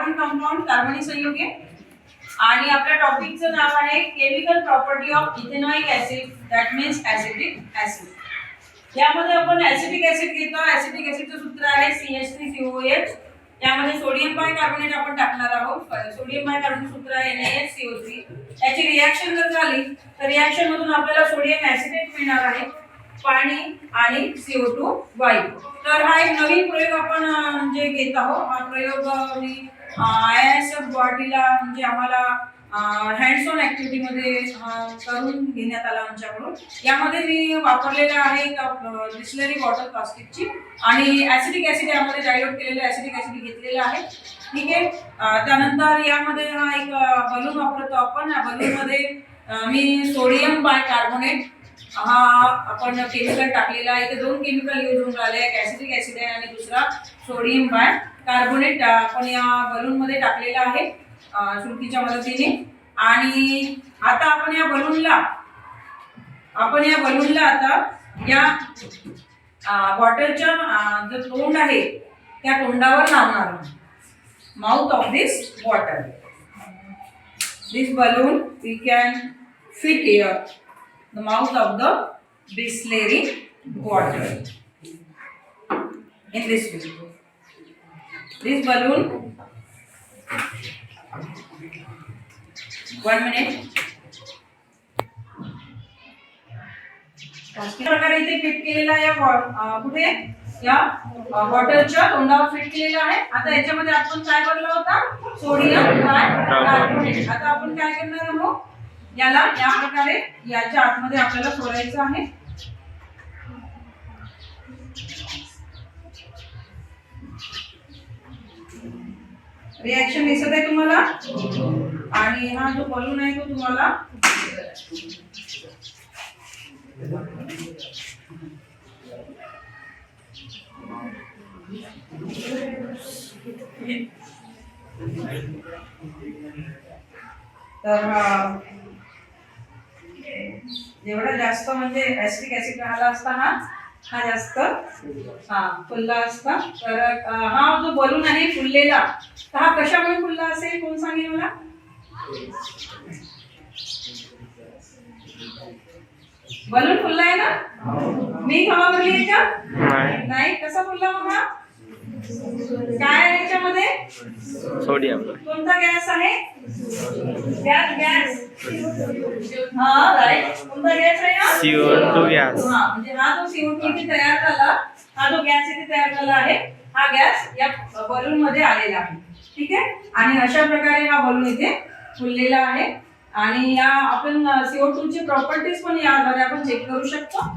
Carbon compound कार्बनी संयुगे. आणि आपल्या टॉपिकचं नाव आहे chemical property of ethanoic acid that means acidic acid यामध्ये आपण ऍसिडिक ऍसिड घेतो. ऍसिडिक ऍसिडचं सूत्र आहे C H three C O H त्यामध्ये सोडियम बाय कार्बोनेट आपण टाकणार आहोत. सोडियम बाय कार्बोनेट सूत्र आहे N H C O three याची रिॲक्शन जर झाली तर रिॲक्शन मधून आपल्याला सोडियम ऍसिडेट मिळणार आहे. पाणी आणि सीओ टू वायू. तर हा एक नवीन प्रयोग आपण म्हणजे घेत आहोत हा प्रयोग मी आय एस एफ गुवाहाटीला म्हणजे आम्हाला हँड्स ऑन ऍक्टिव्हिटीमध्ये करून घेण्यात आला आमच्याकडून. यामध्ये मी वापरलेलं आहे एक डिस्लरी वॉटर प्लास्टिकची आणि ऍसिडिक ऍसिड यामध्ये डायल्यूट केलेलं ऍसिडिक ऍसिड घेतलेलं आहे. ठीक आहे? त्यानंतर यामध्ये हा एक बलून वापरतो आपण. या बलूनमध्ये मी सोडियम बाय कार्बोनेट हा आपण केमिकल टाकलेला आहे. इथे दोन केमिकल यूज होऊन राहिले. एक ऍसिडिक ऍसिड आहे आणि दुसरा सोडियम बाय कार्बोनेट आपण या बलूनमध्ये टाकलेलं आहे सुरकीच्या मदतीने. आणि आता आपण या बलूनला आपण या बलूनला आता या बॉटलच्या जो तोंड आहे त्या तोंडावर लावणार आहोत. Mouth of this bottle this balloon we can fit here the mouth of the Bisleri bottle in this way. This balloon one minute. प्रकारे इथे फिट केलेला या कुठे? या बॉटलच्या तोंडावर फिट केलेला आहे. आता याच्यामध्ये आपण काय भरला होता? सोडियम कार्बोनेट आता आपण काय करणार आहोत? याला या प्रकारे याच्या आतमध्ये आपल्याला सोडायचं आहे. रिॲक्शन दिसत आहे तुम्हाला? आणि हा जो बलून आहे तो तुम्हाला तर जेवढा जास्त म्हणजे ऍसिडिक ऍसिड राहिला असता हा हा जास्त हा फुलला असता. तर हा जो बलून आहे फुललेला तर हा कशामुळे फुलला असेल? कोण सांगेल मला? बलून फुलला आहे ना? मी हवा भरली आहे का नाही. नाही? कसा फुलला मग हा काय आहे याच्यामध्ये? सोडियम. कोणता गॅस आहे? Gas gas. हा राईट कोणता गॅस आहे CO2 गॅस. म्हणजे हा जो CO2 इथे तयार झाला हा जो गॅस इथे तयार झाला आहे हा गॅस या बलून मध्ये आलेला आहे. ठीक आहे? आणि अशा प्रकारे हा बलून इथे फुललेला आहे. आणि या आपण CO2 ची प्रॉपर्टीज पण याद्वारे आपण चेक करू शकतो.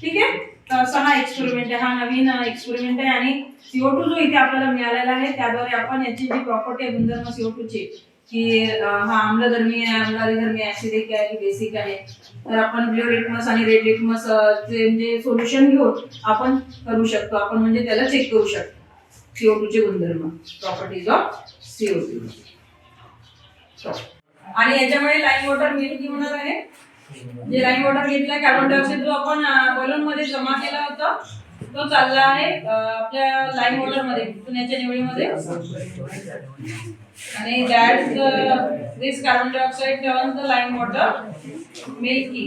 ठीक आहे? तर असा हा एक्सपेरिमेंट आहे. हा नवीन एक्सपेरिमेंट आहे. आणि सीओ टू जो इथे आपल्याला मिळालेला आहे त्याद्वारे आपण याची जी प्रॉपर्टी आहे गुणधर्म सीओ टू ची की हा आम्लधर्मी आहे आम्लाधर्मी ऍसिडिक आहे की बेसिक आहे. तर आपण ब्ल्यू लिटमस आणि रेड लिटमस चे म्हणजे सोल्युशन घेऊन आपण करू शकतो. आपण म्हणजे त्याला चेक करू शकतो. सीओ टू चे गुणधर्म. प्रॉपर्टीज ऑफ सीओ टू आणि याच्यामुळे लाईन वॉटर मिल्की होणार आहे? जे लाईन वॉटर घेतलाय कार्बन डायऑक्साईड जो आपण बलून मध्ये जमा केला होता तो चालला आहे आपल्या लाईन वॉटरमध्ये पुण्याच्या निवडीमध्ये. અને that's that this carbon dioxide turns the lime water milky.